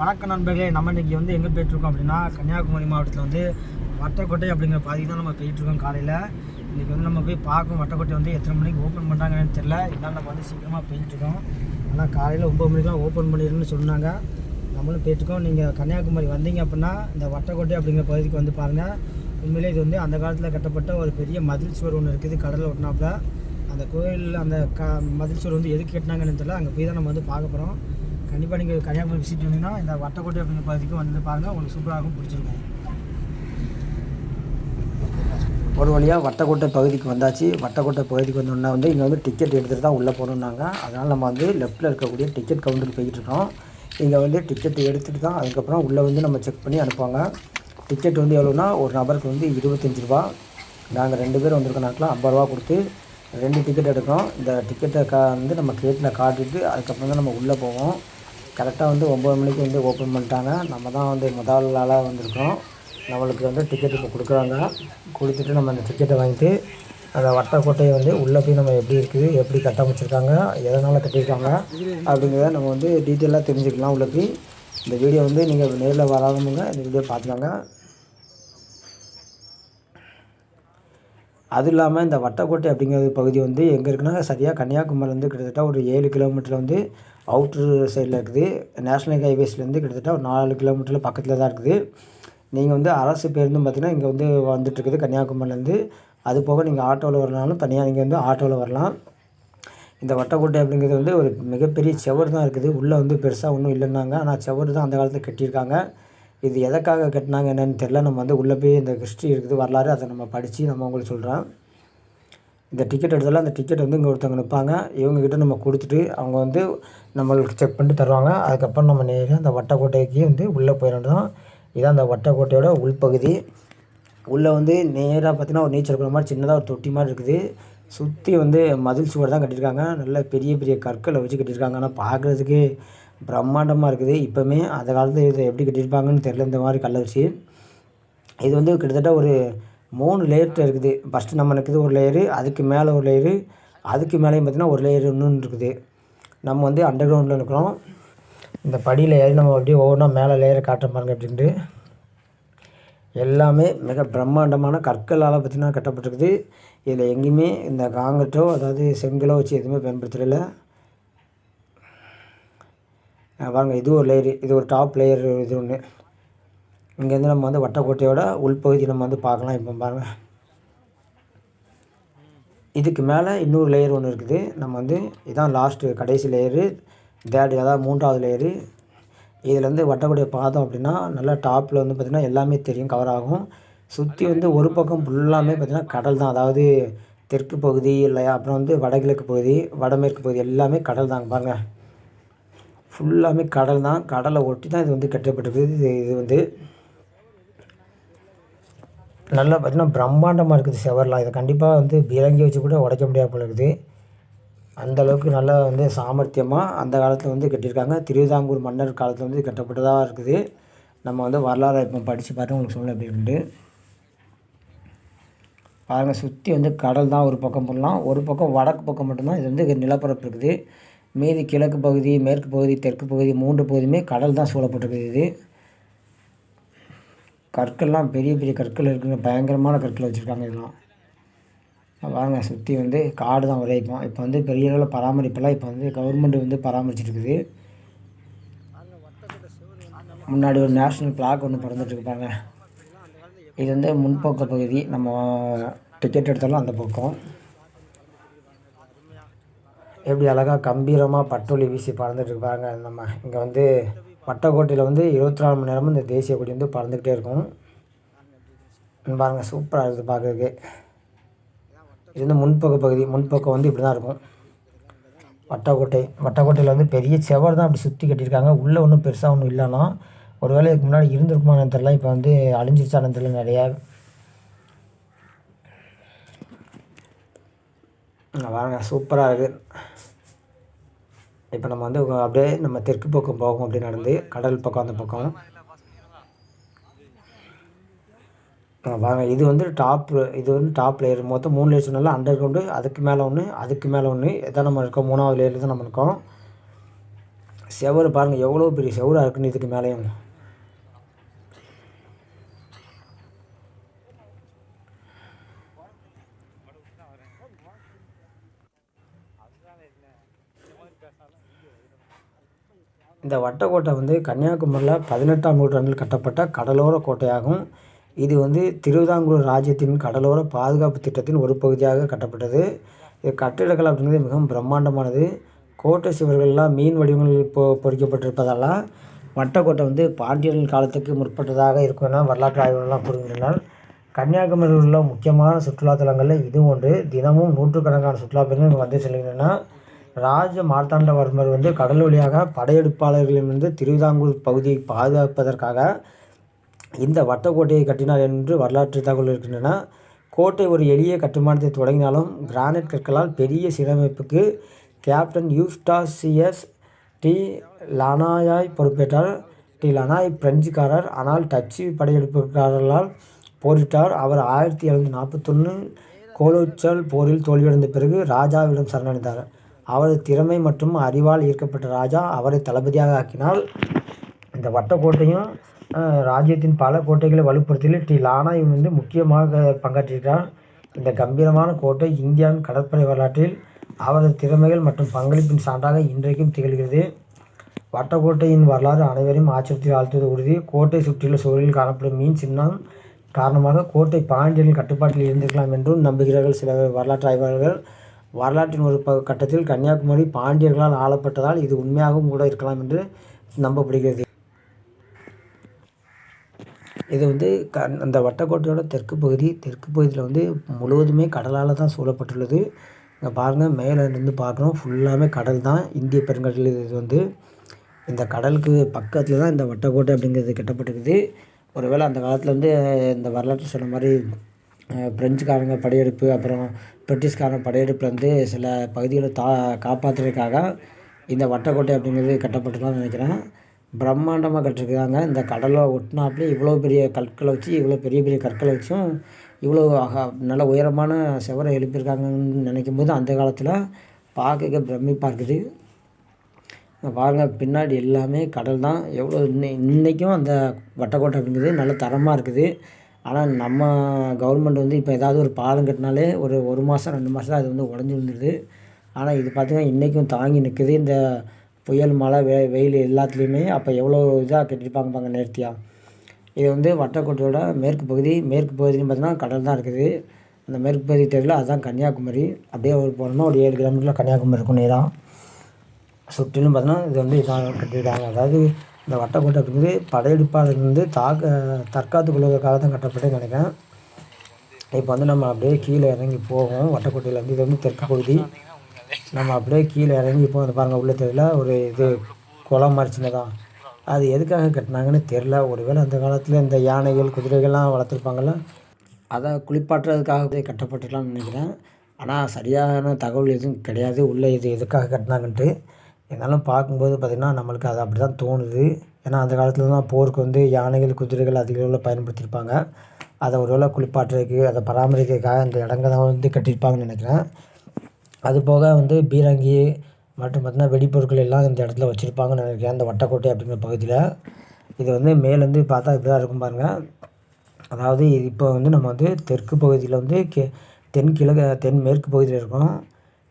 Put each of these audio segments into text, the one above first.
வணக்கம் நண்பர்களே நம்ம இன்றைக்கி வந்து எங்கே போயிட்டுருக்கோம் அப்படின்னா கன்னியாகுமரி மாவட்டத்தில் வந்து வட்டக்கோட்டை அப்படிங்கிற பாதி தான் நம்ம போயிட்டுருக்கோம் காலையில். இன்றைக்கி வந்து நம்ம போய் பார்க்கணும். வட்டக்கோட்டை வந்து எத்தனை மணிக்கு ஓப்பன் பண்ணுறாங்கன்னு தெரில இருந்தாலும் நம்ம வந்து சீக்கிரமாக போயிட்டுருக்கோம். ஆனால் காலையில் ஒம்பது மணிக்கெலாம் ஓப்பன் பண்ணிடுன்னு சொன்னாங்க. நம்மளும் போயிட்டுருக்கோம். நீங்கள் கன்னியாகுமரி வந்தீங்க அப்படின்னா இந்த வட்டக்கோட்டை அப்படிங்கிற பகுதிக்கு வந்து பாருங்கள் உண்மையிலே இது வந்து அந்த காலத்தில் கட்டப்பட்ட ஒரு பெரிய மதில் சுவர் ஒன்று இருக்குது கடலில் ஒட்டினாப்புல. அந்த கோயில் அந்த க மதில் சுவர் வந்து எதுக்கு கட்டினாங்கன்னு தெரியல. அங்கே போய் தான் நம்ம வந்து பார்க்க போகிறோம் கண்டிப்பாக நீங்கள் கன்னியாகுமரி விசிட் வந்தீங்கன்னா இந்த வட்டக்கோட்டை அப்படிங்கிற பகுதிக்கு வந்து பாருங்கள் உங்களுக்கு சூப்பராகவும் பிடிச்சிருக்கும். ஒரு வழியாக வட்டக்கோட்டை பகுதிக்கு வந்தாச்சு. வட்டக்கோட்டை பகுதிக்கு வந்தோன்னா வந்து இங்கே வந்து டிக்கெட் எடுத்துகிட்டு தான் உள்ளே போகணுன்னாங்க அதனால் நம்ம வந்து லெஃப்ட்டில் இருக்கக்கூடிய டிக்கெட் கவுண்டருக்கு போய்கிட்டு இருக்கோம். இங்கே வந்து டிக்கெட் எடுத்துகிட்டு தான் அதுக்கப்புறம் உள்ளே வந்து நம்ம செக் பண்ணி அனுப்புவாங்க. டிக்கெட் வந்து எவ்வளோன்னா ஒரு நபருக்கு வந்து இருபத்தஞ்சி ரூபா. நாங்கள் ரெண்டு பேர் வந்திருக்க நாட்டில் ஐம்பது ரூபா கொடுத்து ரெண்டு டிக்கெட் எடுக்கிறோம். இந்த டிக்கெட்டை கா வந்து நம்ம கேட்டில் காட்டிட்டு அதுக்கப்புறம் தான் நம்ம உள்ளே போவோம். கரெக்டாக வந்து ஒம்பது மணிக்கு வந்து ஓப்பன் பண்ணிட்டாங்க. நம்ம தான் வந்து முதல் ஆளாக வந்திருக்கோம் நம்மளுக்கு வந்து டிக்கெட் இப்போ கொடுக்குறாங்க. கொடுத்துட்டு நம்ம அந்த டிக்கெட்டை வாங்கிட்டு அந்த வட்டக்கோட்டையை வந்து உள்ளே போய் நம்ம எப்படி இருக்குது எப்படி கட்டமைச்சிருக்காங்க எதனால் கட்டியிருக்காங்க அப்படிங்கிறத நம்ம வந்து டீட்டெயிலாக தெரிஞ்சுக்கலாம் உள்ளே போய். இந்த வீடியோ வந்து நீங்கள் நேரில் வராதவங்க இந்த வீடியோ பார்த்துக்காங்க. அதுவும் இல்லாமல் இந்த வட்டக்கோட்டை அப்படிங்கிற பகுதி வந்து எங்கே இருக்குன்னா சரியாக கன்னியாகுமரிலேருந்து கிட்டத்தட்ட ஒரு ஏழு கிலோமீட்டரில் வந்து அவுட்ரு சைடில் இருக்குது. நேஷ்னல் ஹைவேஸ்லேருந்து கிட்டத்தட்ட ஒரு நாலு கிலோமீட்டரில் பக்கத்தில் தான் இருக்குது. நீங்கள் வந்து அரசு பேருந்து பார்த்திங்கன்னா இங்கே வந்து வந்துட்டுருக்குது கன்னியாகுமரிலேருந்து அது போக நீங்கள் ஆட்டோவில் வரனாலும் தனியாக நீங்கள் வந்து ஆட்டோவில் வரலாம். இந்த வட்டக்கோட்டை அப்படிங்கிறது வந்து ஒரு மிகப்பெரிய செவர் தான் இருக்குது. உள்ளே வந்து பெருசாக ஒன்றும் இல்லைன்னாங்க. ஆனால் செவர் தான் அந்த காலத்தில் கட்டியிருக்காங்க. இது எதற்காக கட்டினாங்க என்னென்னு தெரில நம்ம வந்து உள்ளே போய் இந்த ஹிஸ்ட்ரி இருக்குது வரலாறு அதை நம்ம படித்து நம்ம உங்களுக்கு சொல்கிறோம் இந்த டிக்கெட் எடுத்தாலும் அந்த டிக்கெட் வந்து இங்கே ஒருத்தவங்க நிற்பாங்க இவங்கக்கிட்ட நம்ம கொடுத்துட்டு அவங்க வந்து நம்மளுக்கு செக் பண்ணிட்டு தருவாங்க. அதுக்கப்புறம் நம்ம நேராக அந்த வட்டக்கோட்டைக்கு வந்து உள்ளே போயிடணும் இதான் அந்த வட்டக்கோட்டையோட உள்பகுதி. உள்ளே வந்து நேராக பார்த்தீங்கன்னா ஒரு நீச்சல் குளம் மாதிரி சின்னதாக ஒரு தொட்டி மாதிரி இருக்குது. சுற்றி வந்து மதில் சுவர் தான் கட்டியிருக்காங்க. நல்ல பெரிய பெரிய கற்களை வச்சு கட்டியிருக்காங்க. ஆனால் பார்க்குறதுக்கு பிரம்மாண்டமாக இருக்குது. இப்போவுமே அந்த காலத்தில் இதை எப்படி கட்டியிருப்பாங்கன்னு தெரில இந்த மாதிரி கல்லை வச்சு. இது வந்து கிட்டத்தட்ட ஒரு மூணு லேயர்கிட்ட இருக்குது. ஃபஸ்ட்டு நம்ம இருக்குது ஒரு லேயரு அதுக்கு மேலே ஒரு லேயரு அதுக்கு மேலேயும் பார்த்திங்கன்னா ஒரு லேயர் இன்னொன்று இருக்குது. நம்ம வந்து அண்டர் கிரவுண்டில் இருக்கிறோம். இந்த படியில் ஏறி நம்ம அப்படியே ஒவ்வொன்றா மேலே லேயரை காட்டுற பாருங்க அப்படின்ட்டு. எல்லாமே மிக பிரம்மாண்டமான கற்களால் பார்த்திங்கன்னா கட்டப்பட்டிருக்குது. இதில் எங்கேயுமே இந்த காங்கிரட்டோ அதாவது செங்கலோ வச்சு எதுவுமே பயன்படுத்தலை பாருங்கள் இது ஒரு லேயரு இது ஒரு டாப் லேயர் இது ஒன்று இங்கேருந்து நம்ம வந்து வட்டக்கோட்டையோட உள்பகுதி நம்ம வந்து பார்க்கலாம் இப்போ பாருங்கள் இதுக்கு மேலே இன்னொரு லேயர் ஒன்று இருக்குது. நம்ம வந்து இதுதான் லாஸ்ட்டு கடைசி லேயரு தேர்டு அதாவது மூன்றாவது லேயரு இதில் வந்து வட்டக்கோட்டையை பார்த்தோம் அப்படின்னா நல்லா டாப்பில் வந்து பார்த்திங்கன்னா எல்லாமே தெரியும் கவர் ஆகும். சுற்றி வந்து ஒரு பக்கம் ஃபுல்லாமே பார்த்திங்கன்னா கடல் தான். அதாவது தெற்கு பகுதி இல்லை அப்புறம் வந்து வடகிழக்கு பகுதி வடமேற்கு பகுதி எல்லாமே கடல் தாங்க பாருங்கள் ஃபுல்லாமே கடல் தான். கடலை ஒட்டி தான் இது வந்து கட்டப்பட்டிருக்குது. இது இது வந்து நல்லா பார்த்திங்கன்னா பிரம்மாண்டமாக இருக்குது செவர்லாம் இதை கண்டிப்பாக வந்து பிறங்கி வச்சு கூட உடைக்க முடியாது போல இருக்குது. அந்த அளவுக்கு நல்லா வந்து சாமர்த்தியமாக அந்த காலத்தில் வந்து கட்டியிருக்காங்க. திருவிதாங்கூர் மன்னர் காலத்தில் வந்து கட்டப்பட்டதாக இருக்குது. நம்ம வந்து வரலாறு இப்போ படித்து பார்த்து உங்களுக்கு சொல்ல அப்படின்ட்டு பாருங்கள் சுற்றி வந்து கடல் தான் ஒரு பக்கம் போடலாம். ஒரு பக்கம் வடக்கு பக்கம் மட்டும்தான் இது வந்து நிலப்பரப்பு இருக்குது. மீதி கிழக்கு பகுதி மேற்கு பகுதி தெற்கு பகுதி மூன்று பகுதியுமே கடல் தான் சூழப்பட்டிருக்குது இது. கற்கள்லாம் பெரிய பெரிய கற்கள் இருக்குங்க. பயங்கரமான கற்கள் வச்சுருக்காங்க இதெல்லாம். வாங்க சுற்றி வந்து காடு தான் ஒரே இப்போ இப்போ வந்து பெரிய அளவில் பராமரிப்பெல்லாம் இப்போ வந்து கவர்மெண்ட் வந்து பராமரிச்சிருக்குது முன்னாடி ஒரு நேஷ்னல் ஃப்ளாக் ஒன்று பிறந்துட்டுருப்பாங்க இது வந்து முன்போக்க பகுதி. நம்ம டிக்கெட் எடுத்தாலும் அந்த பக்கம். எப்படி அழகாக கம்பீரமாக பட்டொலி வீசி பறந்துட்டு இருப்பாங்க நம்ம இங்கே வந்து வட்டக்கோட்டையில் வந்து இருபத்தி நாலு மணி நேரமும் இந்த தேசிய கொடி வந்து பறந்துக்கிட்டே இருக்கும். பாருங்கள் சூப்பராக இருக்குது பார்க்குறதுக்கு. இது வந்து முன்பக்க பகுதி முன்பக்கம் வந்து இப்படி தான் இருக்கும். வட்டக்கோட்டை வட்டக்கோட்டையில் வந்து பெரிய செவர் தான் அப்படி சுற்றி கட்டியிருக்காங்க. உள்ளே ஒன்றும் பெருசாக ஒன்றும் இல்லைன்னா ஒரு வேளை இதுக்கு முன்னாடி இருந்திருக்குமான்னு தெரில இப்போ வந்து அழிஞ்சிருச்சானு தெரில நிறையா. வாங்க சூப்பராக இருக்குது இப்போ நம்ம வந்து அப்படியே நம்ம தெற்கு பக்கம் போகும் அப்படி நடந்து கடல் பக்கம் அந்த பக்கம். வாங்க. இது வந்து டாப் இது வந்து டாப் லேயர் மொத்தம் மூணு லேயர் சொன்னால அண்டர் கிரவுண்டு அதுக்கு மேலே ஒன்று அதுக்கு மேலே ஒன்று இதான் நம்ம இருக்கோம். மூணாவது லேயரில் தான் நம்ம இருக்கோம். செவரு பாருங்கள் எவ்வளோ பெரிய செவராக இருக்குன்னு இதுக்கு மேலேயும். இந்த வட்டக்கோட்டை வந்து கன்னியாகுமரியில் பதினெட்டாம் நூற்றாண்டில் கட்டப்பட்ட கடலோர கோட்டையாகும். இது வந்து திருவிதாங்கூர் ராஜ்யத்தின் கடலோர பாதுகாப்பு திட்டத்தின் ஒரு பகுதியாக கட்டப்பட்டது. இது கட்டிடக்கலை அப்படிங்கிறது மிகவும் பிரம்மாண்டமானது. கோட்டை சுவர்கள்லாம் மீன் வடிவங்களில் பொ பொறிக்கப்பட்டிருப்பதால் வட்டக்கோட்டை வந்து பாண்டியர்கள் காலத்துக்கு முற்பட்டதாக இருக்கும் என வரலாற்று ஆய்வுகள்லாம் கூறுகின்றனர். கன்னியாகுமரியில் உள்ள முக்கியமான சுற்றுலாத்தலங்களில் இது ஒன்று. தினமும் நூற்றுக்கணக்கான சுற்றுலா பயணிகள் வந்து செல்கின்றன ராஜ மார்த்தாண்டவர்மர் வந்து கடல் வழியாக படையெடுப்பாளர்களிடமிருந்து திருவிதாங்கூர் பகுதியை பாதுகாப்பதற்காக இந்த வட்டக்கோட்டையை கட்டினார் என்று வரலாற்று தகவல் இருக்கின்றன. கோட்டை ஒரு எளிய கட்டுமானத்தை தொடங்கினாலும் கிரானைட் கற்களால் பெரிய சீரமைப்புக்கு கேப்டன் யூஸ்டாசியஸ் டி. லனாயாய் பொறுப்பேற்றார். டி. லனாய் பிரெஞ்சுக்காரர். ஆனால் டச்சு படையெடுப்புக்காரர்களால் போரிட்டார். அவர் ஆயிரத்தி எழுநூற்றி நாற்பத்தொன்று கோலோச்சல் போரில் தோல்வியடைந்த பிறகு ராஜாவிடம் சரணடைந்தார். அவரது திறமை மற்றும் அறிவால் ஈர்க்கப்பட்ட ராஜா அவரை தளபதியாக ஆக்கினார். இந்த வட்டக்கோட்டையும் ராஜ்யத்தின் பல கோட்டைகளை வலுப்படுத்தியில் டி. லானாய் வந்து முக்கியமாக பங்காற்றியிருக்கிறார் இந்த கம்பீரமான கோட்டை இந்தியாவின் கடற்படை வரலாற்றில் அவரது திறமைகள் மற்றும் பங்களிப்பின் சான்றாக இன்றைக்கும் திகழ்கிறது. வட்டக்கோட்டையின் வரலாறு அனைவரையும் ஆச்சரியத்தில் ஆழ்த்துவது உறுதி. கோட்டை சுற்றியுள்ள சூழலில் காணப்படும் மீன் சின்னம் காரணமாக கோட்டை பாண்டியர்கள் கட்டுப்பாட்டில் இருந்திருக்கலாம் என்றும் நம்புகிறார்கள் சில வரலாற்று ஆய்வாளர்கள். வரலாற்றின் ஒரு ப கட்டத்தில் கன்னியாகுமரி பாண்டியர்களால் ஆளப்பட்டதால் இது உண்மையாகவும் கூட இருக்கலாம் என்று நம்பப்படுகிறது. இது வந்து க அந்த வட்டக்கோட்டையோட தெற்கு பகுதி தெற்கு பகுதியில் வந்து முழுவதுமே கடலால் தான் சூழப்பட்டுள்ளது. இங்கே பாருங்கள் மேலே இருந்து பார்க்குறோம் ஃபுல்லாமே கடல் தான். இந்திய பெருங்கடல் இது வந்து இந்த கடலுக்கு பக்கத்தில் தான் இந்த வட்டக்கோட்டை அப்படிங்கிறது கட்டப்பட்டிருக்குது. ஒருவேளை அந்த காலத்தில் வந்து இந்த வரலாற்று சொன்ன மாதிரி பிரெஞ்சுக்காரங்க படையெடுப்பு அப்புறம் பிரிட்டிஷ்காரங்க படையெடுப்பில் வந்து சில பகுதிகளை தா காப்பாற்றுறதுக்காக இந்த வட்டக்கோட்டை அப்படிங்கிறது கட்டப்பட்டுருக்கலாம்னு நினைக்கிறேன். பிரம்மாண்டமாக கட்டிருக்காங்க இந்த கடலை ஒட்டினாப்புல இவ்வளோ பெரிய கற்களை வச்சு இவ்வளோ பெரிய பெரிய கற்களை வச்சும் இவ்வளோ அக நல்ல உயரமான சுவரை எழுப்பியிருக்காங்கன்னு நினைக்கும் போது அந்த காலத்தில் பார்க்க பிரமிப்பாக இருக்குது. பாருங்கள் பின்னாடி எல்லாமே கடல் தான் எவ்வளோ இன்னை இன்றைக்கும் அந்த வட்டக்கோட்டை அப்படிங்கிறது நல்ல தரமாக இருக்குது. ஆனால் நம்ம கவர்மெண்ட் வந்து இப்போ ஏதாவது ஒரு பாலம் கட்டினாலே ஒரு ஒரு மாதம் ரெண்டு மாதம் அது வந்து உடஞ்சி விழுந்துருது. ஆனால் இது பார்த்திங்கன்னா இன்றைக்கும் தாங்கி நிற்குது இந்த புயல் மழை வெ வெயில் எல்லாத்துலேயுமே அப்போ எவ்வளோ இதாக கட்டியிருப்பாங்க பாருங்க நேர்த்தியாக இது வந்து வட்டக்கோட்டையோட மேற்கு பகுதி மேற்கு பகுதின்னு பார்த்தீங்கன்னா கடல் தான் இருக்குது. அந்த மேற்கு பகுதி தெரியல அதுதான் கன்னியாகுமரி. அப்படியே ஒரு போனோம்னா ஒரு ஏழு கிலோமீட்டரில் கன்னியாகுமரி இருக்கும் நேராக சுற்றிலும் பார்த்தீங்கன்னா இது வந்து இதாக கட்டியிருக்காங்க. அதாவது இந்த வட்டக்கோட்டை அப்படிங்கிறது படையெடுப்பாளர் வந்து தாக்க தற்காத்து கொள்வதற்காக தான் கட்டப்பட்டதுன்னு நினைக்கிறேன். இப்போ வந்து நம்ம அப்படியே கீழே இறங்கி போவோம் வட்டக்கோட்டையிலேருந்து. இது வந்து தெற்கு பகுதி. நம்ம அப்படியே கீழே இறங்கி இப்போ வந்து பாருங்கள் உள்ள தெரியல. ஒரு இது குளம் மாதிரி சின்னதாக அது எதுக்காக கட்டினாங்கன்னு தெரில ஒருவேளை அந்த காலத்தில் இந்த யானைகள் குதிரைகள்லாம் வளர்த்துருப்பாங்கள்ல அதை குளிப்பாட்டுறதுக்காக கட்டப்பட்டுக்கலாம்னு நினைக்கிறேன். ஆனால் சரியான தகவல் எதுவும் கிடையாது. உள்ளே இது எதுக்காக கட்டினாங்கன்ட்டு. இருந்தாலும் பார்க்கும்போது பார்த்திங்கன்னா நம்மளுக்கு அது அப்படி தான் தோணுது. ஏன்னா அந்த காலத்தில் தான் போருக்கு வந்து யானைகள் குதிரைகள் அதிக அளவில் பயன்படுத்தியிருப்பாங்க. அதை ஒரு வேளை குளிப்பாட்டுறதுக்கு அதை பராமரிக்கிறதுக்காக அந்த இடங்க தான் வந்து கட்டியிருப்பாங்கன்னு நினைக்கிறேன். அது போக வந்து பீரங்கி மற்றும் பார்த்திங்கன்னா வெடிப்பொருட்கள் எல்லாம் இந்த இடத்துல வச்சுருப்பாங்கன்னு நினைக்கிறேன். அந்த வட்டக்கோட்டை அப்படிங்கிற பகுதியில். இது வந்து மேலேருந்து பார்த்தா இப்படி தான் இருக்கும் பாருங்கள் அதாவது இப்போ வந்து நம்ம வந்து தெற்கு பகுதியில் வந்து கே தென்கிழக்கு தென் மேற்கு பகுதியில் இருக்கோம்.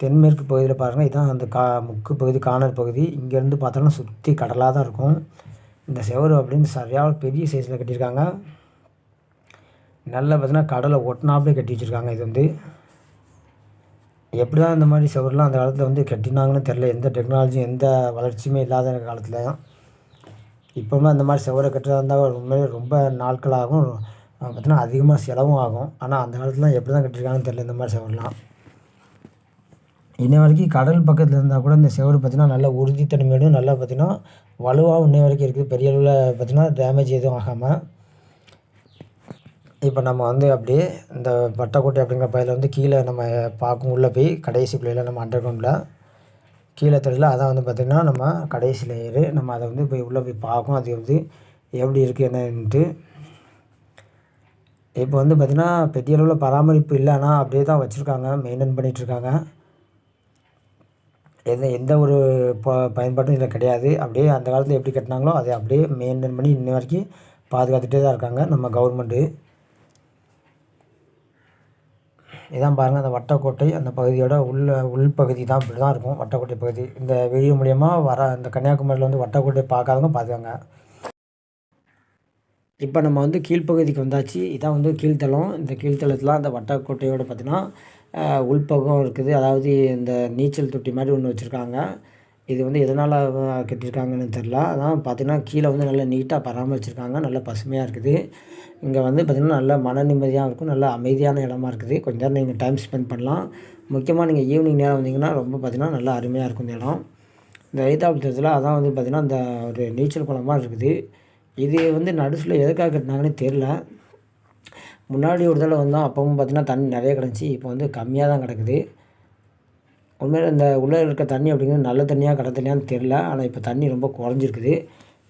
தென்மேற்கு பகுதியில் பாருங்கள் இதுதான் அந்த கா முக்கு பகுதி கானர் பகுதி. இங்கேருந்து பார்த்தோன்னா சுற்றி கடலாக தான் இருக்கும். இந்த செவரு அப்படின்னு சரியாக பெரிய சைஸில் கட்டியிருக்காங்க. நல்லா பார்த்தீங்கன்னா கடலை ஒட்டினாப்புலே கட்டி வச்சுருக்காங்க இது வந்து. எப்படி தான் இந்த மாதிரி செவரெலாம் அந்த காலத்தில் வந்து கட்டினாங்கன்னு தெரில எந்த டெக்னாலஜியும் எந்த வளர்ச்சியுமே இல்லாத காலத்தில். இப்போவுமே அந்த மாதிரி செவரை கட்டுறதா இருந்தால் உண்மையிலே ரொம்ப நாட்கள் ஆகும் பார்த்தீங்கன்னா அதிகமாக செலவும் ஆகும். ஆனால் அந்த காலத்தில் எப்படி தான் கட்டியிருக்காங்கன்னு தெரில இந்த மாதிரி செவரெலாம். இன்ன வரைக்கும் கடல் பக்கத்தில் இருந்தால் கூட இந்த செவரு பார்த்திங்கன்னா நல்லா உறுதித்தன்மையோடும் நல்லா பார்த்திங்கன்னா வலுவாகவும் இன்னை வரைக்கும் இருக்குது. பெரிய அளவில் பார்த்திங்கன்னா டேமேஜ் எதுவும் ஆகாமல் இப்போ நம்ம வந்து அப்படியே இந்த வட்டக்கோட்டை அப்படிங்கிற பகுதியில் வந்து கீழே நம்ம பார்க்கும் உள்ளே போய் கடைசி பிள்ளையில் நம்ம அண்டர் கிரவுண்டில் கீழே தெரியல அதான் வந்து பார்த்திங்கன்னா நம்ம கடைசி லேயரு நம்ம அதை வந்து போய் உள்ளே போய் பார்க்கும் அது வந்து எப்படி இருக்குது என்னன்ட்டு. இப்போ வந்து பார்த்திங்கன்னா பெரிய அளவில் பராமரிப்பு இல்லைன்னா அப்படியே தான் வச்சுருக்காங்க. மெயின்டைன் பண்ணிகிட்ருக்காங்க எந்த எந்த ஒரு ப பயன்பாட்டும் இதில் கிடையாது. அப்படியே அந்த காலத்தில் எப்படி கட்டினாங்களோ அதை அப்படியே மெயின்டைன் பண்ணி இன்ன வரைக்கும் பாதுகாத்துகிட்டே தான் இருக்காங்க நம்ம கவர்மெண்ட்டு இதான் பாருங்கள் அந்த வட்டக்கோட்டை அந்த பகுதியோட உள்ள உள்பகுதி தான் இப்படி தான் இருக்கும் வட்டக்கோட்டை பகுதி. இந்த வீடியோ மூலயமா வர இந்த கன்னியாகுமரியில் வந்து வட்டக்கோட்டை பார்க்காதவங்க பார்த்துக்கோங்க. இப்போ நம்ம வந்து கீழ்ப்பகுதிக்கு வந்தாச்சு. இதான் வந்து கீழ்த்தளம். இந்த கீழ்த்தளத்தில் அந்த வட்டக்கோட்டையோட பார்த்தீங்கன்னா உள்பக்கம் இருக்குது. அதாவது இந்த நீச்சல் தொட்டி மாதிரி ஒன்று வச்சுருக்காங்க. இது வந்து எதனால் கட்டியிருக்காங்கன்னு தெரில அதான் பார்த்தீங்கன்னா கீழே வந்து நல்லா நீட்டாக பராமரிச்சிருக்காங்க. நல்லா பசுமையாக இருக்குது. இங்கே வந்து பார்த்திங்கன்னா நல்லா மன நிம்மதியாக இருக்கும். நல்லா அமைதியான இடமா இருக்குது. கொஞ்ச நேரம் நீங்கள் டைம் ஸ்பெண்ட் பண்ணலாம். முக்கியமாக நீங்கள் ஈவினிங் நேரம் வந்தீங்கன்னா ரொம்ப பார்த்திங்கன்னா நல்லா அருமையாக இருக்கும் இந்த இடம். இந்த எய்தாபுரத்தில் அதான் வந்து பார்த்திங்கன்னா அந்த ஒரு நீச்சல் குளமாக இருக்குது. இது வந்து நடுசில் எதுக்காக கட்டினாங்கன்னு தெரில முன்னாடி ஒரு தடவை வந்தோம் அப்பவும் பார்த்தீங்கன்னா தண்ணி நிறைய கிடந்துச்சி. இப்போ வந்து கம்மியாக தான் கிடக்குது. உண்மையில் இந்த உள்ளே இருக்க தண்ணி அப்படிங்கிறது நல்ல தண்ணியாக கடை தண்ணியான்னு தெரில ஆனால் இப்போ தண்ணி ரொம்ப குறைஞ்சிருக்குது.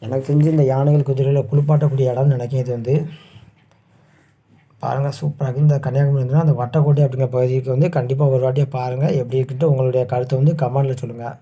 எனக்கு தெரிஞ்சு இந்த யானைகள் குதிரையில் குளிப்பாட்டக்கூடிய இடம்னு நினைக்கிறது வந்து. பாருங்கள் சூப்பராக இந்த கன்னியாகுமரி வந்துன்னா அந்த வட்டக்கோட்டை அப்படிங்கிற பகுதிக்கு வந்து கண்டிப்பாக ஒரு வாட்டியாக பாருங்கள் எப்படி இருக்குன்ட்டு உங்களுடைய கருத்தை வந்து கமெண்டில் சொல்லுங்கள்